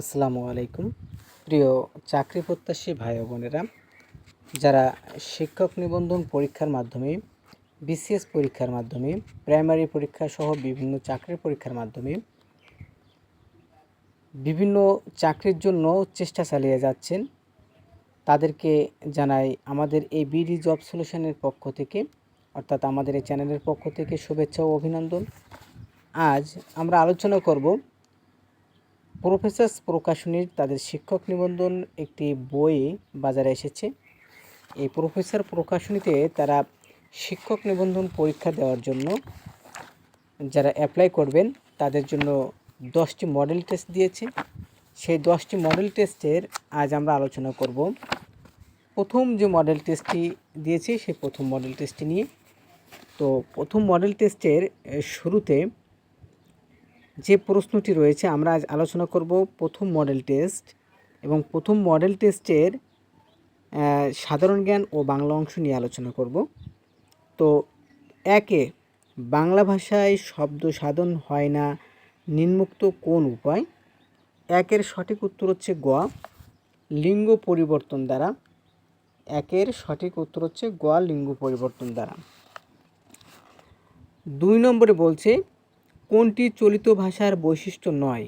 আসসালামু আলাইকুম। প্রিয় চাকরি প্রত্যাশী ভাই বোনেরা, যারা শিক্ষক নিবন্ধন পরীক্ষার মাধ্যমে, বিসিএস পরীক্ষার মাধ্যমে, প্রাইমারি পরীক্ষা সহ বিভিন্ন চাকরির পরীক্ষার মাধ্যমে বিভিন্ন চাকরির জন্য চেষ্টা চালিয়ে যাচ্ছেন, তাদেরকে জানাই আমাদের এই বিডি জব সলিউশনের পক্ষ থেকে, অর্থাৎ আমাদের এই চ্যানেলের পক্ষ থেকে শুভেচ্ছা ও অভিনন্দন। আজ আমরা আলোচনা করব প্রফেসার্স প্রকাশনীর তাদের শিক্ষক নিবন্ধন একটি বই বাজারে এসেছে। এই প্রফেসর প্রকাশনীতে তারা শিক্ষক নিবন্ধন পরীক্ষা দেওয়ার জন্য যারা অ্যাপ্লাই করবেন, তাদের জন্য দশটি মডেল টেস্ট দিয়েছে। সেই দশটি মডেল টেস্টের আজ আমরা আলোচনা করব। প্রথম যে মডেল টেস্টটি দিয়েছি, সেই প্রথম মডেল টেস্টটি নিয়ে। তো প্রথম মডেল টেস্টের শুরুতে যে প্রশ্নটি রয়েছে, আমরা আজ আলোচনা করব প্রথম মডেল টেস্ট এবং প্রথম মডেল টেস্টের সাধারণ জ্ঞান ও বাংলা অংশ নিয়ে আলোচনা করব। তো একে বাংলা ভাষায় শব্দ সাধন হয় না নিম্মুক্ত কোন উপায়? একের সঠিক উত্তর হচ্ছে গ, লিঙ্গ পরিবর্তন দ্বারা। একের সঠিক উত্তর হচ্ছে গ, লিঙ্গ পরিবর্তন দ্বারা। দুই নম্বরে বলছে কোনটি চলিত ভাষার বৈশিষ্ট্য নয়?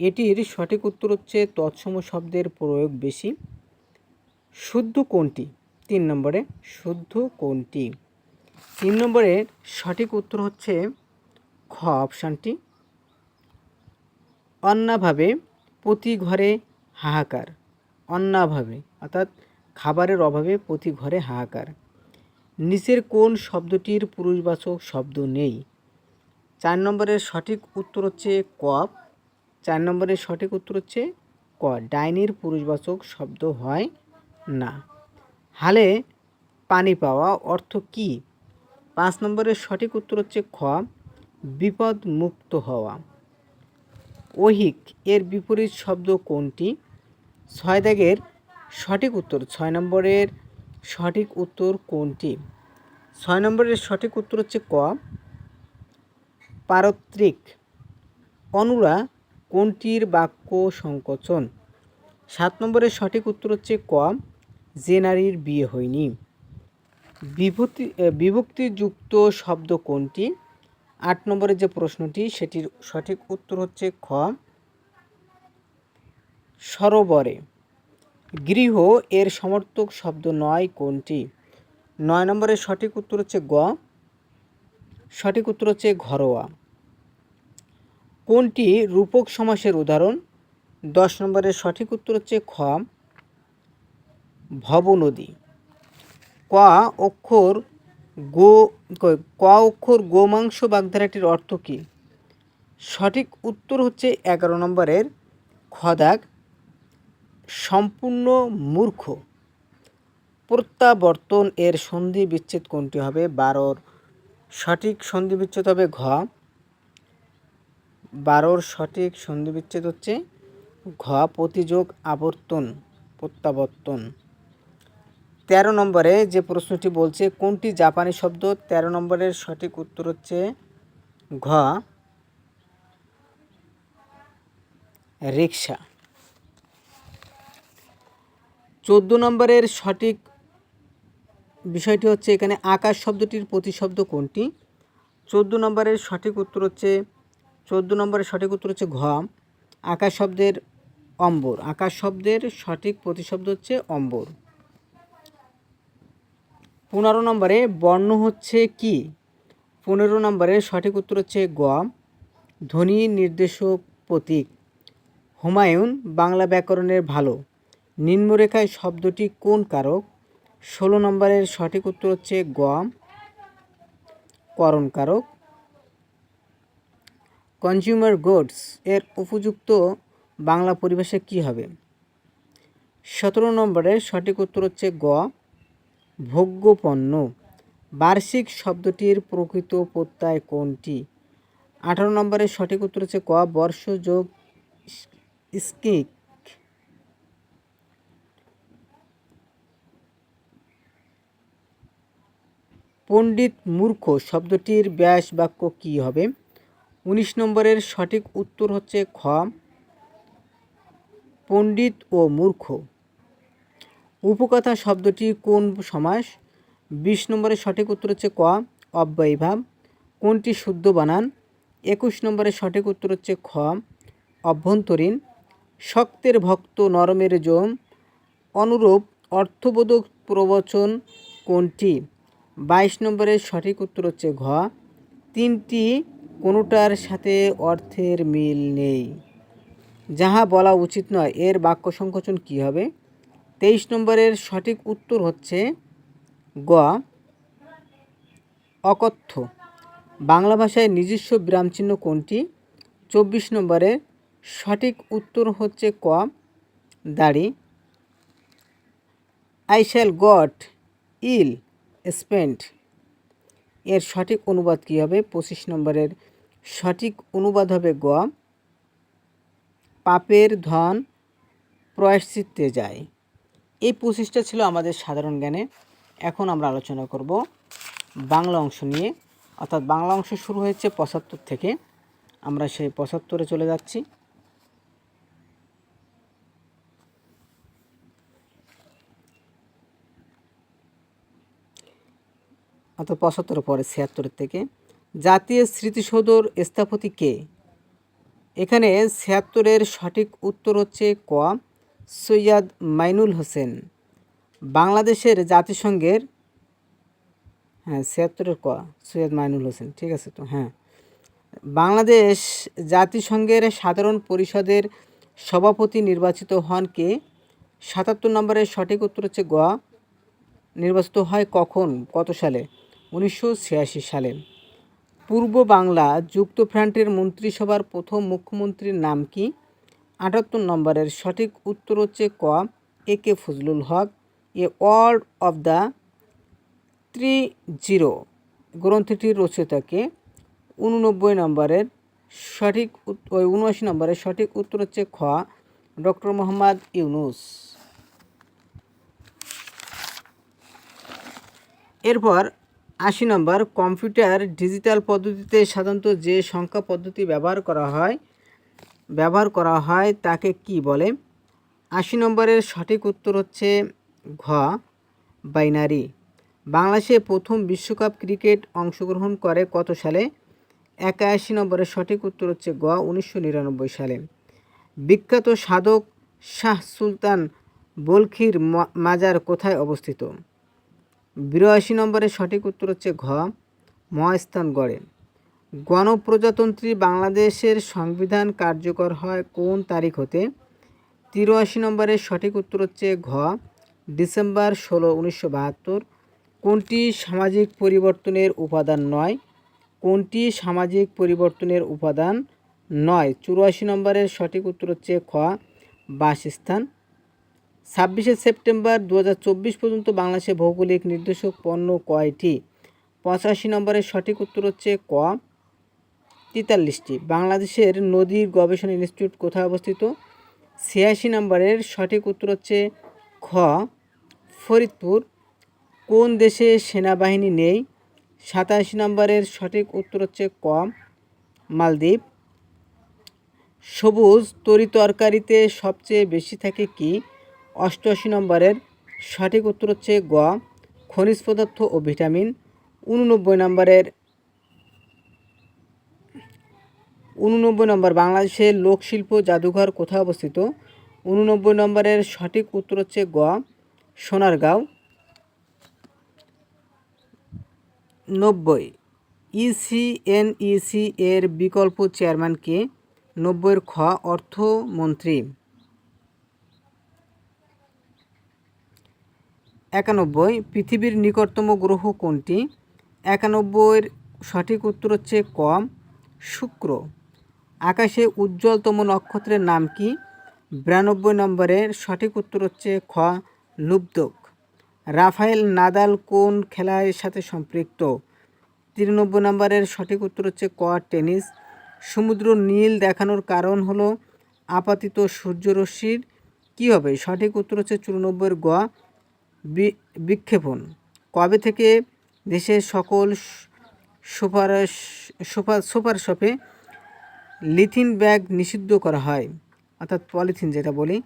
এটির সঠিক উত্তর হচ্ছে তৎসম শব্দের প্রয়োগ বেশি। শুদ্ধ কোনটি? তিন নম্বরে শুদ্ধ কোনটি? তিন নম্বরের সঠিক উত্তর হচ্ছে খ অপশানটি। অন্যভাবে প্রতি ঘরে হাহাকার। অন্যভাবে অর্থাৎ খাবারের অভাবে প্রতি ঘরে হাহাকার। নিচের কোন শব্দটির পুরুষবাচক শব্দ নেই? নম্বরের সঠিক উত্তর হচ্ছে কপ চার নম্বরের সঠিক উত্তর হচ্ছে ক। ডাইনির পুরুষবাচক শব্দ হয় না। হালে পানি পাওয়া অর্থ কি? পাঁচ নম্বরের সঠিক উত্তর হচ্ছে খ। বিপদ মুক্ত হওয়া। ওহিক এর বিপরীত শব্দ কোনটি? ছয় দাগের সঠিক উত্তর। ছয় নম্বরের সঠিক উত্তর কোনটি? ছয় নম্বরের সঠিক উত্তর হচ্ছে ক। পারত্রিক অনুরা কোনটির বাক্য সংকোচন? সাত নম্বরের সঠিক উত্তর হচ্ছে ক। যে নারীর বিয়ে হয়নি। বিভূতি বিভক্তিযুক্ত শব্দ কোনটি? আট নম্বরের যে প্রশ্নটি, সেটির সঠিক উত্তর হচ্ছে খ। সরোবরে গৃহ এর সমর্থক শব্দ নয় কোনটি? নয় নম্বরের সঠিক উত্তর হচ্ছে গ। সঠিক উত্তর হচ্ছে ঘরোয়া। কোনটি রূপক সমাসের উদাহরণ? দশ নম্বরের সঠিক উত্তর হচ্ছে খ। ভবনদী ক অক্ষর গো, ক- অক্ষর গোমাংস বাগধারাটির অর্থ কী? সঠিক উত্তর হচ্ছে এগারো নম্বরের খদাগ সম্পূর্ণ মূর্খ। প্রত্যাবর্তন এর সন্ধি বিচ্ছেদ কোনটি হবে? বারোর। সঠিক সন্ধি বিচ্ছেদ হবে ঘ। বারোর সঠিক সন্ধি বিচ্ছেদ হচ্ছে ঘ প্রতিযোগ আবর্তন, প্রত্যাবর্তন। তেরো নম্বরে যে প্রশ্নটি বলছে, কোনটি জাপানি শব্দ? তেরো নম্বরের সঠিক উত্তর হচ্ছে ঘ। রিক্সা। চোদ্দ নম্বরের সঠিক বিষয়টি হচ্ছে এখানে আকাশ শব্দটির প্রতিশব্দ কোনটি? চোদ্দ নম্বরের সঠিক উত্তর হচ্ছে চোদ্দ নম্বরের সঠিক উত্তর হচ্ছে ঘ আকাশ শব্দের অম্বর। আকাশ শব্দের সঠিক প্রতিশব্দ হচ্ছে অম্বর। পনেরো নম্বরে বর্ণ হচ্ছে কি? পনেরো নম্বরের সঠিক উত্তর হচ্ছে গ ধ্বনি নির্দেশক প্রতীক। হুমায়ুন বাংলা ব্যাকরণের ভালো। নিম্নরেখায় শব্দটি কোন কারক? ষোলো নম্বরের সঠিক উত্তর হচ্ছে গ করণ কারক। কনজিউমার গুডস এর উপযুক্ত বাংলা পরিভাষা কী হবে? সতেরো নম্বরের সঠিক উত্তর হচ্ছে গ ভোগ্য পণ্য বার্ষিক শব্দটির প্রকৃত প্রত্যয় কোনটি? আঠারো নম্বরের সঠিক উত্তর হচ্ছে ক বর্ষ যোগ স্কিক। পণ্ডিত মূর্খ শব্দটির ব্যাস বাক্য কী হবে? উনিশ নম্বরের সঠিক উত্তর হচ্ছে খ, পণ্ডিত ও মূর্খ। উপকথা শব্দটি কোন সমাস? বিশ নম্বরের সঠিক উত্তর হচ্ছে ক, অব্যয়ীভাব। কোনটি শুদ্ধ বানান? একুশ নম্বরের সঠিক উত্তর হচ্ছে খ, অভ্যন্তরীণ। শক্তের ভক্ত নরমের জম অনুরূপ অর্থবোধক প্রবচন কোনটি? বাইশ নম্বরের সঠিক উত্তর হচ্ছে ঘ। তিনটি কোনোটার সাথে অর্থের মিল নেই। যাহা বলা উচিত নয়, এর বাক্য সংকোচন কী হবে? তেইশ নম্বরের সঠিক উত্তর হচ্ছে গ, অকথ্য। বাংলা ভাষায় নিজস্ব বিরামচিহ্ন কোনটি? চব্বিশ নম্বরের সঠিক উত্তর হচ্ছে ক, দাড়ি। I shall got ill spent এর সঠিক অনুবাদ কী হবে? পঁচিশ নম্বরের সঠিক অনুবাদ হবে গ। পাপের ধন প্রয়াশ্চিত্তে যায়। এই পঁচিশটা ছিল আমাদের সাধারণ জ্ঞানে। এখন আমরা আলোচনা করব বাংলা অংশ নিয়ে। অর্থাৎ বাংলা অংশ শুরু হয়েছে পঁচাত্তর থেকে। আমরা সেই পঁচাত্তরে চলে যাচ্ছি। অর্থাৎ পঁচাত্তরের পরে ছিয়াত্তরের থেকে। জাতীয় স্মৃতিসৌধর স্থপতি কে? এখানে ছিয়াত্তরের সঠিক উত্তর হচ্ছে ক, সৈয়দ মাইনুল হোসেন। বাংলাদেশের জাতিসংঘের হ্যাঁ ছিয়াত্তরের ক, সৈয়দ মাইনুল হোসেন, ঠিক আছে তো হ্যাঁ। বাংলাদেশ জাতিসংঘের সাধারণ পরিষদের সভাপতি নির্বাচিত হন কে? সাতাত্তর নম্বরের সঠিক উত্তর হচ্ছে গ। নির্বাচিত হয় কখন? কত সালে? উনিশশো ছিয়াশি সালে। পূর্ব বাংলা যুক্তফ্রন্টের মন্ত্রিসভার প্রথম মুখ্যমন্ত্রীর নাম কি? আটাত্তর নম্বরের সঠিক উত্তর হচ্ছে ক, A K Fazlul Haq. A word of the three zero গ্রন্থটির রচয়িতাকে উননব্বই নম্বরের সঠিক ওই উনআশি নম্বরের সঠিক উত্তর হচ্ছে খ, ডক্টর মোহাম্মদ ইউনুস। এরপর আশি নম্বর, কম্পিউটার ডিজিটাল পদ্ধতিতে সাধারণত যে সংখ্যা পদ্ধতি ব্যবহার করা হয়, ব্যবহার করা হয় তাকে কি বলে? আশি নম্বরের সঠিক উত্তর হচ্ছে ঘ, বাইনারি। বাংলাদেশে প্রথম বিশ্বকাপ ক্রিকেট অংশগ্রহণ করে কত সালে? একাশি নম্বরের সঠিক উত্তর হচ্ছে গ উনিশশো নিরানব্বই সালে। বিখ্যাত সাধক শাহ সুলতান বলখির মাজার কোথায় অবস্থিত? বিরাশি নম্বরের সঠিক উত্তর হচ্ছে ঘ, মহাস্থান গড়ে। গণপ্রজাতন্ত্রী বাংলাদেশের সংবিধান কার্যকর হয় কোন তারিখ হতে? তিরাশি নম্বরের সঠিক উত্তর হচ্ছে ঘ, ডিসেম্বর ষোলো, উনিশশো বাহাত্তর। কোনটি সামাজিক পরিবর্তনের উপাদান নয়? কোনটি সামাজিক পরিবর্তনের উপাদান নয়? চুরাশি নম্বরের সঠিক উত্তর হচ্ছে খ, বাসস্থান। ছাব্বিশে সেপ্টেম্বর দু হাজার চব্বিশ পর্যন্ত বাংলাদেশে ভৌগোলিক নির্দেশক পণ্য কয়টি? পঁচাশি নম্বরের সঠিক উত্তর হচ্ছে ক, তেতাল্লিশটি। বাংলাদেশের নদীর গবেষণা ইনস্টিটিউট কোথায় অবস্থিত? ছিয়াশি নম্বরের সঠিক উত্তর হচ্ছে খ, ফরিদপুর। কোন দেশে সেনাবাহিনী নেই? সাতাশি নম্বরের সঠিক উত্তর হচ্ছে ক, মালদ্বীপ। সবুজ তরি তরকারিতে সবচেয়ে বেশি থাকে কি? অষ্টআশি নম্বরের সঠিক উত্তর হচ্ছে গ, খনিজ পদার্থ ও ভিটামিন। উননব্বই নম্বরের উননব্বই নম্বর বাংলাদেশের লোকশিল্প জাদুঘর কোথায় অবস্থিত? উননব্বই নম্বরের সঠিক উত্তর হচ্ছে গ, সোনারগাঁও। নব্বই, ইসিএনইসি এর বিকল্প চেয়ারম্যানকে নব্বইয়ের খ, অর্থমন্ত্রী। একানব্বই, পৃথিবীর নিকটতম গ্রহ কোনটি? একানব্বইয়ের সঠিক উত্তর হচ্ছে কম শুক্র। আকাশে উজ্জ্বলতম নক্ষত্রের নাম কি? বিরানব্বই নম্বরের সঠিক উত্তর হচ্ছে খ লুব্ধক রাফায়েল নাদাল কোন খেলার সাথে সম্পৃক্ত? তিরানব্বই নম্বরের সঠিক উত্তর হচ্ছে ক, টেনিস। সমুদ্র নীল দেখানোর কারণ হলো আপাতিত সূর্যরশ্মির। কী হবে? সঠিক উত্তর হচ্ছে চুরানব্বইয়ের গ বিক্ষেপণ। কবে থেকে দেশের সকল সুপার সুপার সুপার শপে লিথিন ব্যাগ নিষিদ্ধ করা হয়? অর্থাৎ পলিথিন যেটা বলি।